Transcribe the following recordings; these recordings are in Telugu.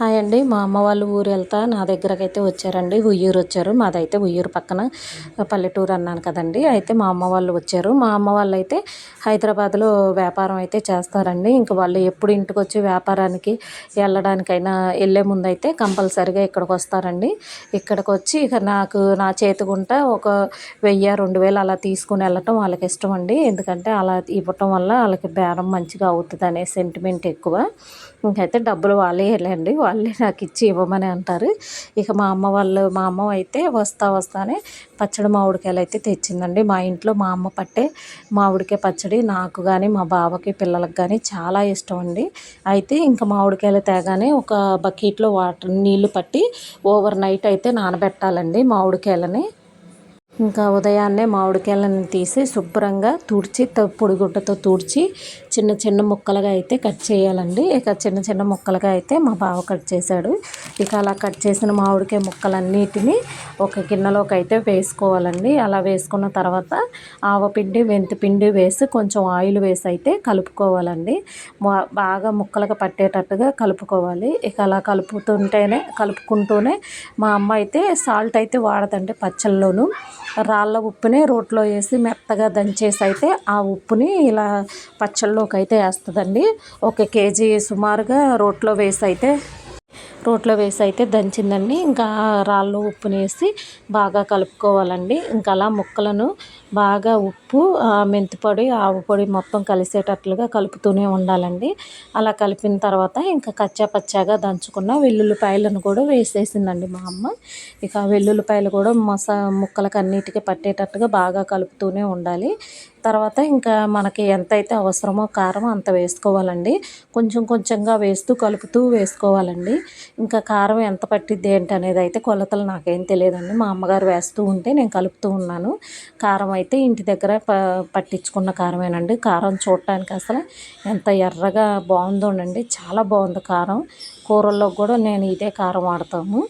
హాయ్ అండి. మా అమ్మ వాళ్ళు ఊరు వెళ్తా నా దగ్గరకు అయితే వచ్చారండి. ఉయ్యూరు వచ్చారు. మాదైతే ఉయ్యూరు పక్కన పల్లెటూరు అన్నాను కదండి. అయితే మా అమ్మ వాళ్ళు వచ్చారు. మా అమ్మ వాళ్ళు అయితే హైదరాబాద్లో వ్యాపారం అయితే చేస్తారండి. ఇంకా వాళ్ళు ఎప్పుడు ఇంటికి వచ్చి వ్యాపారానికి వెళ్ళడానికైనా వెళ్ళే ముందు అయితే కంపల్సరిగా ఇక్కడికి వస్తారండి. ఇక్కడికి వచ్చి ఇక నాకు నా చేతికుంట ఒక వెయ్యి రెండు వేలు అలా తీసుకుని వెళ్ళటం వాళ్ళకి ఇష్టం అండి ఎందుకంటే అలా ఇవ్వటం వల్ల వాళ్ళకి బేరం మంచిగా అవుతుంది అనే సెంటిమెంట్ ఎక్కువ. ఇంకైతే డబ్బులు వాళ్ళే వెళ్ళండి. వాళ్ళే నాకు ఇచ్చి ఇవ్వమని అంటారు. ఇక మా అమ్మ వాళ్ళు మా అమ్మ అయితే వస్తా వస్తానే పచ్చడి మామిడికాయలు అయితే తెచ్చిందండి. మా ఇంట్లో మా అమ్మ పట్టే మామిడికాయ పచ్చడి నాకు కానీ మా బావకి పిల్లలకు కానీ చాలా ఇష్టం అండి. అయితే ఇంకా మామిడికాయలు తేగానే ఒక బకెట్లో వాటర్ నీళ్ళు పట్టి ఓవర్ నైట్ అయితే నానబెట్టాలండి మామిడికాయలని. ఇంకా ఉదయాన్నే మామిడికాయలను తీసి శుభ్రంగా తుడిచి పొడిగుడ్డతో తుడిచి చిన్న చిన్న ముక్కలుగా అయితే కట్ చేయాలండి. ఇక చిన్న చిన్న ముక్కలుగా అయితే మా బావ కట్ చేశాడు. ఇక అలా కట్ చేసిన మామిడికాయ ముక్కలన్నిటిని ఒక గిన్నెలోకి అయితే వేసుకోవాలండి. అలా వేసుకున్న తర్వాత ఆవపిండి మెంతిపిండి వేసి కొంచెం ఆయిల్ వేసి అయితే కలుపుకోవాలండి. బాగా ముక్కలుగా పట్టేటట్టుగా కలుపుకోవాలి. ఇక అలా కలుపుతుంటేనే కలుపుకుంటూనే మా అమ్మ అయితే సాల్ట్ అయితే వాడదండి పచ్చళ్ళలోనూ. రాళ్ళ ఉప్పునే రోట్లో వేసి మెత్తగా దంచేసి అయితే ఆ ఉప్పుని ఇలా పచ్చళ్ళు రోట్లోకి అయితే వేస్తుందండి. ఒక కేజీ సుమారుగా రోట్లో వేసి అయితే రోట్లో వేసి అయితే దంచిందండి. ఇంకా రాళ్ళు ఉప్పుని వేసి బాగా కలుపుకోవాలండి. ఇంకా అలా ముక్కలను బాగా ఉప్పు మెంతిపొడి ఆవు పొడి మొత్తం కలిసేటట్లుగా కలుపుతూనే ఉండాలండి. అలా కలిపిన తర్వాత ఇంకా కచ్చా పచ్చాగా దంచుకున్న వెల్లుల్లిపాయలను కూడా వేసేసిందండి మా అమ్మ. ఇక వెల్లుల్లిపాయలు కూడా మసా ముక్కలకు అన్నిటికీ పట్టేటట్టుగా బాగా కలుపుతూనే ఉండాలి. తర్వాత ఇంకా మనకి ఎంతైతే అవసరమో కారం అంత వేసుకోవాలండి. కొంచెం కొంచెంగా వేస్తూ కలుపుతూ వేసుకోవాలండి. ఇంకా కారం ఎంత పట్టిద్ది ఏంటి అనేది అయితే కొలతలు నాకేం తెలియదండి. మా అమ్మగారు వేస్తూ ఉంటే నేను కలుపుతూ ఉన్నాను. కారం అయితే ఇంటి దగ్గర ప పట్టించుకున్న కారమేనండి. కారం చూడటానికి అసలు ఎంత ఎర్రగా బాగుందోనండి చాలా బాగుంది కారం. కూరల్లో కూడా నేను ఇదే కారం వాడతాము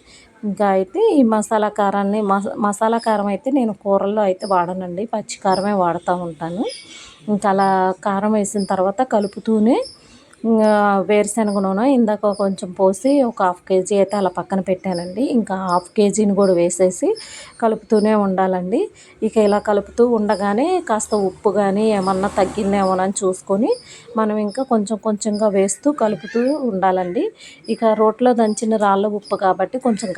ఇంకా అయితే ఈ మసాలా కారాన్ని మసాలా కారం అయితే నేను కూరల్లో అయితే వాడనండి. పచ్చి కారమే వాడుతూ ఉంటాను. ఇంకా అలా కారం వేసిన తర్వాత కలుపుతూనే వేరుశనగ నూనె ఇందాక కొంచెం పోసి ఒక హాఫ్ కేజీ అయితే అలా పక్కన పెట్టానండి. ఇంకా హాఫ్ కేజీని కూడా వేసేసి కలుపుతూనే ఉండాలండి. ఇక ఇలా కలుపుతూ ఉండగానే కాస్త ఉప్పు కానీ ఏమన్నా తగ్గిందేమోనని చూసుకొని మనం ఇంకా కొంచెం కొంచెంగా వేస్తూ కలుపుతూ ఉండాలండి. ఇక రోట్లో దంచిన రాళ్ళ ఉప్పు కాబట్టి కొంచెం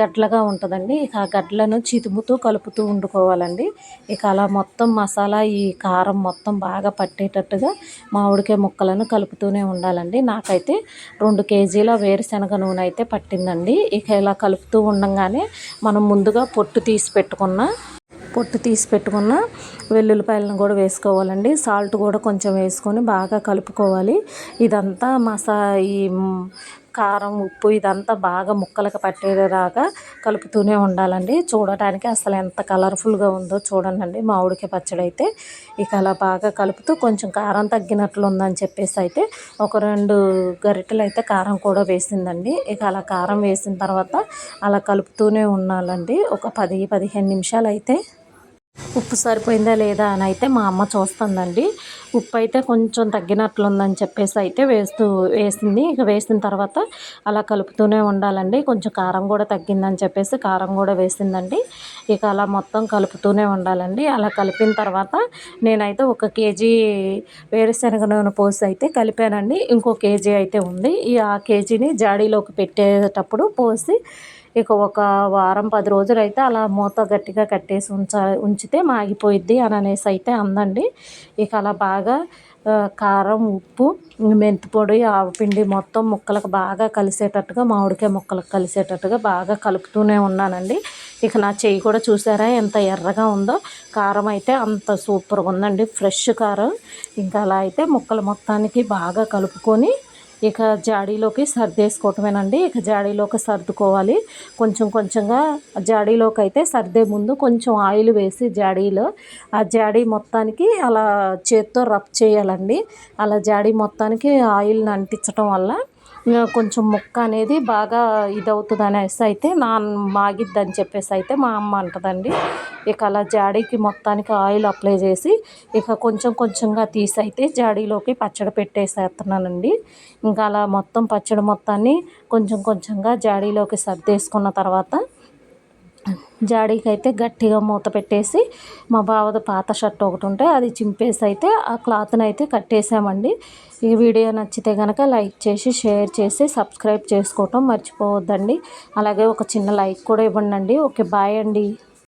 గడ్లగా ఉంటుందండి. ఇక ఆ గడ్లను చితుముతూ కలుపుతూ ఉండుకోవాలండి ఇక అలా మొత్తం మసాలా ఈ కారం మొత్తం బాగా పట్టేటట్టుగా మామిడికాయ ముక్కలను కలుపుతూనే ఉండాలండి. నాకైతే రెండు కేజీల వేరుశనగ నూనె అయితే పట్టిందండి. ఇక ఇలా కలుపుతూ ఉండగానే మనం ముందుగా పొట్టు తీసి పెట్టుకున్న పొట్టు తీసి పెట్టుకున్న వెల్లుల్లిపాయలను కూడా వేసుకోవాలండి. సాల్ట్ కూడా కొంచెం వేసుకొని బాగా కలుపుకోవాలి. ఇదంతా మసా ఈ కారం ఉప్పు ఇదంతా బాగా ముక్కలకు పట్టేలాగా కలుపుతూనే ఉండాలండి. చూడటానికి అసలు ఎంత కలర్ఫుల్గా ఉందో చూడండి మామిడికాయ పచ్చడి అయితే ఇక అలా బాగా కలుపుతూ కొంచెం కారం తగ్గినట్లు ఉందని చెప్పేసి అయితే ఒక రెండు గరిటెలు అయితే కారం కూడా వేసిందండి. ఇక అలా కారం వేసిన తర్వాత అలా కలుపుతూనే ఉండాలండి. ఒక పది పదిహేను నిమిషాలు అయితే ఉప్పు సరిపోయిందా లేదా అని అయితే మా అమ్మ చూస్తుందండి. ఉప్పు అయితే కొంచెం తగ్గినట్లుందని చెప్పేసి అయితే వేస్తూ వేసింది. ఇక వేసిన తర్వాత అలా కలుపుతూనే ఉండాలండి. కొంచెం కారం కూడా తగ్గిందని చెప్పేసి కారం కూడా వేసిందండి. ఇక అలా మొత్తం కలుపుతూనే ఉండాలండి. అలా కలిపిన తర్వాత నేనైతే ఒక కేజీ వేరుశనగ నూనె పోసి అయితే కలిపానండి. ఇంకో కేజీ అయితే ఉంది. ఈ ఆ కేజీని జాడీలోకి పెట్టేటప్పుడు పోసి ఇక ఒక వారం పది రోజులు అయితే అలా మూత గట్టిగా కట్టేసి ఉంచ ఉంచితే మాగిపోయిద్ది అని అనేసి అయితే అందండి. ఇక అలా బాగా కారం ఉప్పు మెంతిపొడి ఆవపిండి మొత్తం ముక్కలకు బాగా కలిసేటట్టుగా మామిడికాయ ముక్కలకు కలిసేటట్టుగా బాగా కలుపుతూనే ఉన్నానండి. ఇక నా చెయ్యి కూడా చూసారా ఎంత ఎర్రగా ఉందో. కారం అయితే అంత సూపర్గా ఉందండి. ఫ్రెష్ కారం. ఇంకా అలా అయితే ముక్కలు మొత్తానికి బాగా కలుపుకొని ఇక జాడీలోకి సర్దేసుకోవటమేనండి. ఇక జాడీలోకి సర్దుకోవాలి. కొంచెం కొంచెంగా జాడీలోకి అయితే సర్దే ముందు కొంచెం ఆయిల్ వేసి జాడీలో ఆ జాడీ మొత్తానికి అలా చేత్తో రబ్ చేయాలండి. అలా జాడీ మొత్తానికి ఆయిల్ని అంటించడం వల్ల కొంచెం ముక్క అనేది బాగా ఇదవుతుంది అనేసి అయితే నా మాగిద్దని చెప్పేసి అయితే మా అమ్మ అంటదండి. ఇక అలా జాడీకి మొత్తానికి ఆయిల్ అప్లై చేసి ఇక కొంచెం కొంచెంగా తీసి అయితే జాడీలోకి పచ్చడి పెట్టేసేస్తున్నానండి. ఇంకా అలా మొత్తం పచ్చడి మొత్తాన్ని కొంచెం కొంచెంగా జాడీలోకి సర్దేసుకున్న తర్వాత జాడీకి అయితే గట్టిగా మూత పెట్టేసి మా బావది పాత షర్ట్ ఒకటి ఉంటే అది చింపేసి అయితే ఆ క్లాత్ని అయితే కట్టేసామండి. ఈ వీడియో నచ్చితే కనుక లైక్ చేసి షేర్ చేసి సబ్స్క్రైబ్ చేసుకోవటం మర్చిపోవద్దండి. అలాగే ఒక చిన్న లైక్ కూడా ఇవ్వండి ఓకే బాయ్ అండి.